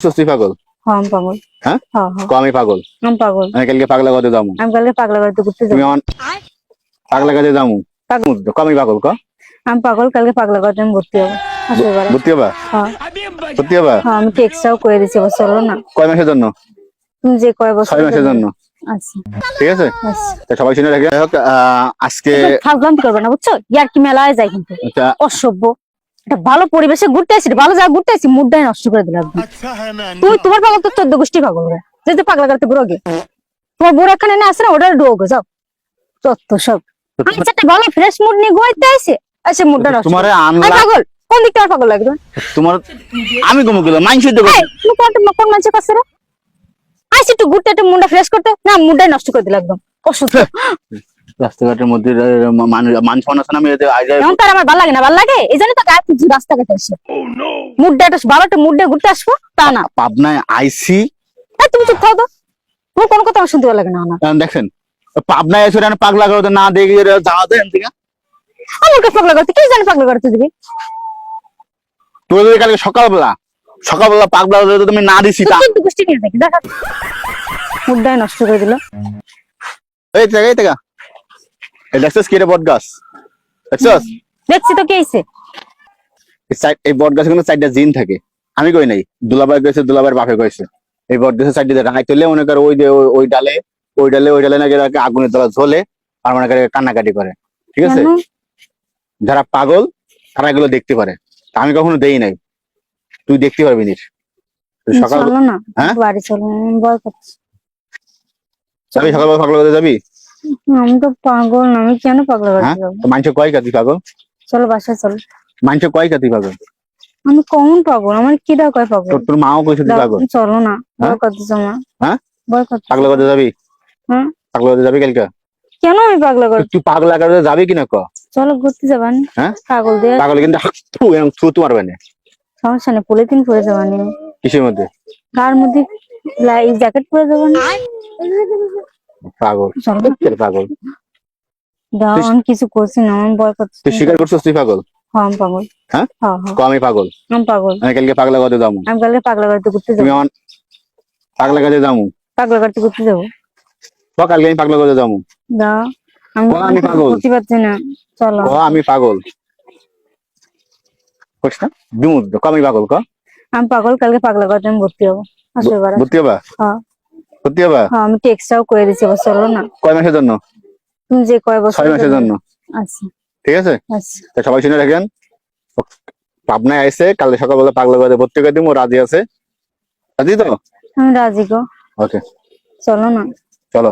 সত্যি পাগল? হ্যাঁ আমি পাগল। হ্যাঁ? হ্যাঁ হ্যাঁ। আমি পাগল? আমি পাগল। আমি কালকে পাগলা যাব। আমি কালকে পাগলা ঘুরতে যাব। আমার পাগলা যাব? পাগল। আমি পাগল ক? আমি পাগল কালকে পাগলা আমি আসো এবারে ভর্তি হবা হ্যাঁ। সত্যি হবা হ্যাঁ আমি টেক্সটাও করে দিচ্ছি এবার চলো না। কয় মাসের জন্য? তুমি যে কয় বছর ছয় মাসের জন্য। আচ্ছা। ঠিক আছে? আচ্ছা। সবাই শুনে রাখে। আজকে ফাজলাম করবে না বুঝছ? ইয়ার কি মেলায় যায় কিন্তু। অসভ্য। একটা ভালো পরিবেশে ঘুরতে আসি ভালো জায়গা ঘুরতে আসি মুডটাই নষ্ট করে দিলাম আচ্ছা, হ্যাঁ, তুই তোমার পাগল তো চোদ্দ গোষ্ঠী পাগল রে। যেতে পাগলা করতে বুড়ো গে তোমার বুড়ো এখানে না আসে না ওটা ডোগো যাও। চত্ব সব। আচ্ছা ভালো ফ্রেশ মুড নিয়ে ঘুরতে আসে আচ্ছা নষ্ট তোমার পাগল কোন দিকটা পাগল লাগবে তোমার? আমি কমু গেলাম মাইন্ড শুদ্ধ করে। তুমি কোন কোন মানুষের কাছে রে? আইসি একটু ঘুরতে একটু মুডটা ফ্রেশ করতে। না মুডটাই নষ্ট করে দিলাম একদম। অসুস্থ। রাস্তাঘাটের মধ্যে মানুষ মানুষ না মেয়েদের এখন তার আমার ভালো লাগে না ভালো লাগে? এই জন্য তো গায়ে খুঁজি রাস্তাঘাটে এসে মুডটা একটা ভালো একটা মুড দিয়ে ঘুরতে আসব তা না। পাবনায় আইসি। তুমি চুপ খাও তো। তোমার কোনো কথা আমার শুনতে ভালো লাগে না না। দেখেন পাবনায় এসে পাগলা করতে না দেখে যাওয়া যায় থেকে আমার কাছে পাগলা করতে কি জানি পাগলা করতে দিবি তোর যদি কালকে সকালবেলা সকালবেলা পাগলা হলে তুমি না দিছি তা গোষ্ঠী নিয়ে দেখি দেখা। মুডটাই নষ্ট করে দিল। এই থেকে এই থেকে এই দেখছিস কি রে বট গাছ? দেখছিস? দেখছি তো কি হয়েছে এই সাইড- বট গাছে কিন্তু চারটা জিন থাকে। আমি কই নাই দুলাবাই কইছে দুলাবাইয়ের বাপে কইছে। এই বট গাছের চারটি রাঙাই তুললে মনে করে ওই যে ওই- ডালে ওই ডালে ওই ডালে নাকি আগুনের তলা ঝোলে আর মনে করে কান্নাকাটি করে। ঠিক আছে? যারা পাগল তারা এগুলো দেখতে পারে। আমি কখনো দেই নাই। তুই দেখতে পারবি তুই সকাল না হ্যাঁ? বাড়ি চলো আমি ভয় করছি যাবি? করতে আমি তো পাগল আমি কেন পাগলা হ্যাঁ? তো মানুষ কয় কাতি পাগল? চলো বাসায় চলো। মানুষ কয় কাতি পাগল? আমি কখন পাগল? আমার কিটা কয় পাগল? তোর মাও কইছে তুই পাগল? চলো না? ভয় করতেছো আমার। হ্যাঁ? ভয় করতেছো। পাগলা করতে যাবি? হ্যাঁ? পাগলা করতে যাবি কালকে? কেন আমি পাগলা কর তুই পাগলা করতে যাবি কিনা ক? চলো ঘুরতে যাবান। হ্যাঁ? পাগল দিয়ে পাগল কিন্তু থু এরকম থু তোমার বানে সমস্যা নেই পলিথিন পরে যাবানি। কিসের মধ্যে? গার মধ্যে লাইফ জ্যাকেট পরে যাবানি? পাগল। পাগল? আমি কিছু করছি না আমি ভয় করছি তুই স্বীকার করছিস তুই পাগল? হ্যাঁ আমি পাগল। হ্যাঁ? হ্যাঁ হ্যাঁ। আমি পাগল। আমি পাগল। আমি কালকে পাগলা করতে যাব। আমি কালকে পাগলা বাড়িতে ঘুরতে তুমি যাব। আমার পাগলা কাজে যাব। পাগলা ঘুরতে যাব। কালকে আমি পাগলা করতে যাব। আমি পাগল। বুঝতে পারছি না। চলো। আমি পাগল। কইস না? বিমুদ আমি পাগল ক আমি পাগল কালকে পাগলা বাড়িতে আমি ভর্তি হব। ভর্তি হবা? হ্যাঁ। ভর্তি হবা হ্যাঁ আমি টেক্সটাও করে দিয়েছি বছর হলো না। কয় মাসের জন্য? তুমি যে কয় বছর ছয় মাসের জন্য? আচ্ছা। ঠিক আছে? আচ্ছা। সবাই শুনে রাখেন পাবনায় আইসে কালকে সকালবেলা পাগলা করে ভর্তি করে দিবো রাজি আছে। রাজি তো? আমি রাজি গো। ওকে। চলো না। চলো।